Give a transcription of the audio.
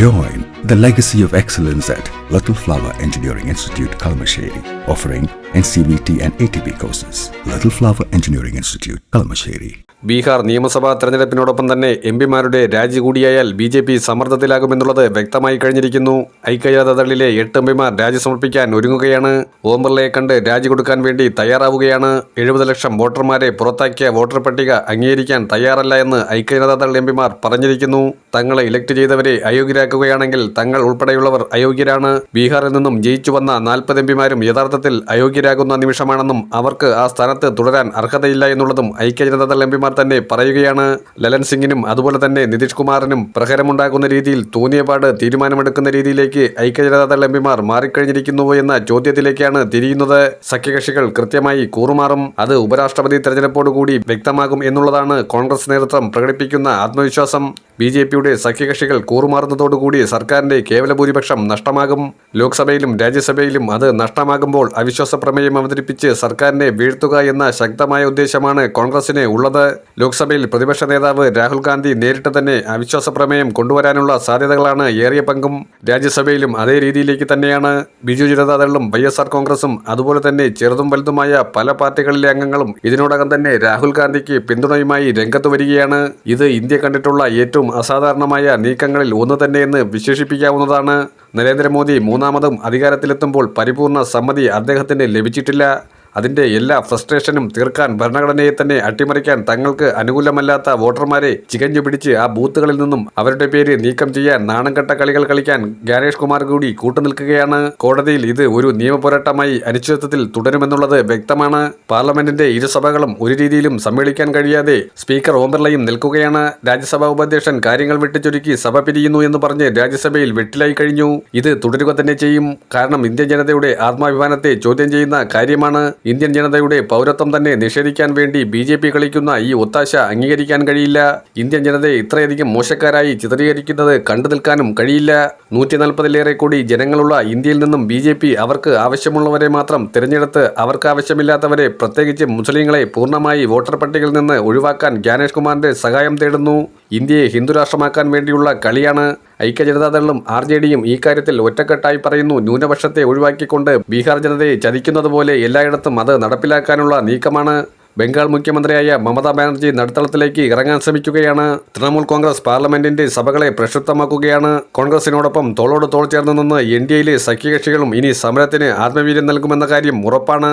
Join the legacy of excellence at Little Flower Engineering Institute, Kalamasheri, offering NCVT and ATP courses. Little Flower Engineering Institute, Kalamasheri. Bihar നിയമസഭാ തെരഞ്ഞെടുപ്പിനോടൊപ്പം തന്നെ M പിമാരുടെ രാജി കൂടിയായാൽ B J P സമ്മർദ്ദത്തിലാകുമെന്നുള്ളത് വ്യക്തമായി കഴിഞ്ഞിരിക്കുന്നു ഐക്യജാഥദളിലെ എട്ട് എം പിമാർ രാജി സമർപ്പിക്കാൻ ഒരുങ്ങുകയാണ് ഓം ബിർളയെ കണ്ട് രാജി കൊടുക്കാൻ വേണ്ടി തയ്യാറാവുകയാണ് എഴുപത് ലക്ഷം വോട്ടർമാരെ പുറത്താക്കിയ വോട്ടർ പട്ടിക അംഗീകരിക്കാൻ തയ്യാറല്ല എന്ന് ഐക്യജനതാദൾ എം പിമാർ പറഞ്ഞിരിക്കുന്നു തങ്ങളെ ഇലക്ട് ചെയ്തവരെ അയോഗ്യരാക്കുകയാണെങ്കിൽ തങ്ങൾ ഉൾപ്പെടെയുള്ളവർ അയോഗ്യരാണ്. ബീഹാറിൽ നിന്നും ജയിച്ചു വന്ന നാൽപ്പത് എം പിമാരും യഥാർത്ഥത്തിൽ അയോഗ്യരാകുന്ന നിമിഷമാണെന്നും അവർക്ക് ആ സ്ഥാനത്ത് തുടരാൻ അർഹതയില്ല എന്നുള്ളതും ഐക്യജനതാദൾ എം പിമാർ തന്നെ പറയുകയാണ്. ലലൻ സിംഗിനും അതുപോലെ തന്നെ നിതീഷ് കുമാറിനും പ്രഹരമുണ്ടാകുന്ന രീതിയിൽ തോന്നിയപാട് തീരുമാനമെടുക്കുന്ന രീതിയിലേക്ക് ഐക്യജനതാദൾ എം പിമാർ മാറിക്കഴിഞ്ഞിരിക്കുന്നുവോ എന്ന ചോദ്യത്തിലേക്കാണ് തിരിയുന്നത്. സഖ്യകക്ഷികൾ കൃത്യമായി കൂറുമാറും അത് ഉപരാഷ്ട്രപതി തെരഞ്ഞെടുപ്പോടുകൂടി വ്യക്തമാകും എന്നുള്ളതാണ് കോൺഗ്രസ് നേതൃത്വം പ്രകടിപ്പിക്കുന്ന ആത്മവിശ്വാസം. ബി ജെ പിയുടെ സഖ്യകക്ഷികൾ കൂറുമാറുന്നതോടുകൂടി സർക്കാരിന്റെ കേവല ഭൂരിപക്ഷം നഷ്ടമാകും. ലോക്സഭയിലും രാജ്യസഭയിലും അത് നഷ്ടമാകുമ്പോൾ അവിശ്വാസ പ്രമേയം അവതരിപ്പിച്ച് സർക്കാരിനെ വീഴ്ത്തുക എന്ന ശക്തമായ ഉദ്ദേശമാണ് കോൺഗ്രസിന് ഉള്ളത്. ലോക്സഭയിൽ പ്രതിപക്ഷ നേതാവ് രാഹുൽ ഗാന്ധി നേരിട്ട് തന്നെ അവിശ്വാസ പ്രമേയം കൊണ്ടുവരാനുള്ള സാധ്യതകളാണ് ഏറിയ പങ്കും. രാജ്യസഭയിലും അതേ രീതിയിലേക്ക് തന്നെയാണ്. ബിജു ജനതാദളും വൈ എസ് ആർ കോൺഗ്രസും അതുപോലെ തന്നെ ചെറുതും വലുതുമായ പല പാർട്ടികളിലെ അംഗങ്ങളും ഇതിനോടകം തന്നെ രാഹുൽ ഗാന്ധിക്ക് പിന്തുണയുമായി രംഗത്ത് വരികയാണ്. ഇത് ഇന്ത്യ കണ്ടിട്ടുള്ള ഏറ്റവും അസാധാരണമായ നീക്കങ്ങളിൽ ഒന്ന് തന്നെയെന്ന് വിശേഷിപ്പിക്കാവുന്നതാണ്. നരേന്ദ്രമോദി മൂന്നാമതും അധികാരത്തിലെത്തുമ്പോൾ പരിപൂർണ സമ്മതി അദ്ദേഹത്തിന് ലഭിച്ചിട്ടില്ല. അതിന്റെ എല്ലാ ഫ്രസ്ട്രേഷനും തീർക്കാൻ ഭരണഘടനയെ തന്നെ അട്ടിമറിക്കാൻ തങ്ങൾക്ക് അനുകൂലമല്ലാത്ത വോട്ടർമാരെ ചികഞ്ഞു പിടിച്ച് ആ ബൂത്തുകളിൽ നിന്നും അവരുടെ പേര് നീക്കം ചെയ്യാൻ നാണംകെട്ട കളികൾ കളിക്കാൻ ഗാനേഷ് കുമാർ കൂടി കൂട്ടുനിൽക്കുകയാണ്. കോടതിയിൽ ഇത് ഒരു നിയമപോരാട്ടമായി അനിശ്ചിതത്വത്തിൽ തുടരുമെന്നുള്ളത് വ്യക്തമാണ്. പാർലമെന്റിന്റെ ഇരുസഭകളും ഒരു രീതിയിലും സമ്മേളിക്കാൻ കഴിയാതെ സ്പീക്കർ ഓം ബിർളയും നിൽക്കുകയാണ്. രാജ്യസഭാ ഉപാധ്യക്ഷൻ കാര്യങ്ങൾ വെട്ടിച്ചുരുക്കി സഭ പിരിയുന്നു എന്ന് പറഞ്ഞ് രാജ്യസഭയിൽ വെട്ടിലായി കഴിഞ്ഞു. ഇത് തുടരുക തന്നെ ചെയ്യും. കാരണം ഇന്ത്യൻ ജനതയുടെ ആത്മാഭിമാനത്തെ ചോദ്യം ചെയ്യുന്ന കാര്യമാണ്. ഇന്ത്യൻ ജനതയുടെ പൗരത്വം തന്നെ നിഷേധിക്കാൻ വേണ്ടി ബി ജെ പി കളിക്കുന്ന ഈ ഒത്താശ അംഗീകരിക്കാൻ കഴിയില്ല. ഇന്ത്യൻ ജനതയെ ഇത്രയധികം മോശക്കാരായി ചിത്രീകരിക്കുന്നത് കണ്ടു നിൽക്കാനും കഴിയില്ല. നൂറ്റി നാൽപ്പതിലേറെ കോടി ജനങ്ങളുള്ള ഇന്ത്യയിൽ നിന്നും ബി ജെ പി അവർക്ക് ആവശ്യമുള്ളവരെ മാത്രം തിരഞ്ഞെടുത്ത് അവർക്ക് ആവശ്യമില്ലാത്തവരെ പ്രത്യേകിച്ച് മുസ്ലിങ്ങളെ പൂർണമായി വോട്ടർ പട്ടികയിൽ നിന്ന് ഒഴിവാക്കാൻ ജ്ഞാനേഷ് കുമാറിന്റെ സഹായം തേടുന്നു. ഇന്ത്യയെ ഹിന്ദുരാഷ്ട്രമാക്കാൻ വേണ്ടിയുള്ള കളിയാണ് ഐക്യജനതാദളും ആർ ജെ ഡിയും ഈ കാര്യത്തിൽ ഒറ്റക്കെട്ടായി പറയുന്നു. ന്യൂനപക്ഷത്തെ ഒഴിവാക്കിക്കൊണ്ട് ബീഹാർ ജനതയെ ചതിക്കുന്നത് പോലെ എല്ലായിടത്തും അത് നടപ്പിലാക്കാനുള്ള നീക്കമാണ്. ബംഗാൾ മുഖ്യമന്ത്രിയായ മമതാ ബാനർജി നടുത്തളത്തിലേക്ക് ഇറങ്ങാൻ ശ്രമിക്കുകയാണ്. തൃണമൂൽ കോൺഗ്രസ് പാർലമെന്റിന്റെ സഭകളെ പ്രക്ഷുബ്ധമാക്കുകയാണ്. കോൺഗ്രസിനോടൊപ്പം തോളോട് തോൾ ചേർന്ന് നിന്ന് എൻ ഡി എയിലെ സഖ്യകക്ഷികളും ഇനി സമരത്തിന് ആത്മവീര്യം നൽകുമെന്ന കാര്യം ഉറപ്പാണ്.